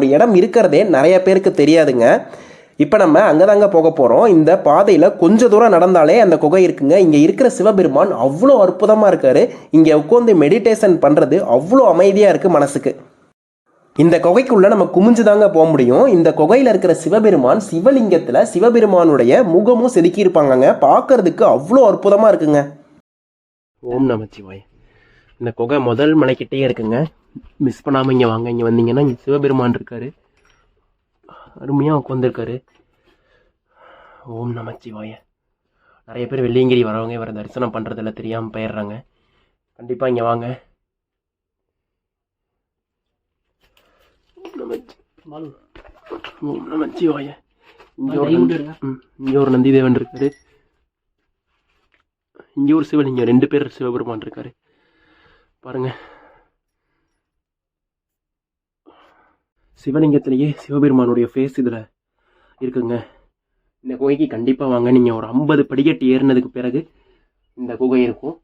ஒரு இடம் இருக்கிறதே நிறைய பேருக்கு தெரியாதுங்க. இப்போ நம்ம அங்கே தாங்க போக போகிறோம் இந்த பாதையில் கொஞ்ச தூரம் நடந்தாலே அந்த குகை இருக்குங்க. இங்கே இருக்கிற சிவபெருமான் அவ்வளோ அற்புதமாக இருக்கார். இங்கே உட்காந்து மெடிடேஷன் பண்ணுறது அவ்வளோ அமைதியாக இருக்குது மனசுக்கு. இந்த குகைக்குள்ளே நம்ம குமிஞ்சு தாங்க போக முடியும். இந்த குகையில் இருக்கிற சிவபெருமான் சிவலிங்கத்தில் சிவபெருமானுடைய முகமும் செதுக்கி இருப்பாங்கங்க பார்க்கறதுக்கு அவ்வளோ அற்புதமாக இருக்குங்க. ஓம் நமச்சிவாய் இந்த குகை முதல் மலைக்கிட்டே இருக்குங்க. மிஸ் பண்ணாம இங்க வாங்க. இங்க வந்தீங்கன்னா இங்க சிவபெருமான் இருக்காரு. அருமையா உட்காந்துருக்காரு ஓம் நமச்சிவாய நிறைய பேர் வெள்ளியங்கிரி வரவங்க இவரை தரிசனம் பண்றதில்ல தெரியாம போயிடுறாங்க. கண்டிப்பா இங்க வாங்க. நமச்சி ஓம் நமச்சிவாய இங்க ஒரு நந்தி இங்க ஒரு நந்தி தேவன் இருக்காரு. இங்க ஒரு சிவலிங்கம் ரெண்டு பேர் சிவபெருமான் இருக்காரு. பாருங்க. சிவலிங்கத்திலேயே சிவபெருமானுடைய ஃபேஸ் இதில் இருக்குங்க. இந்த குகைக்கு கண்டிப்பாக வாங்க. நீங்கள் ஒரு ஐம்பது படிக்கட்டு ஏறினதுக்கு பிறகு இந்த குகை இருக்கும்.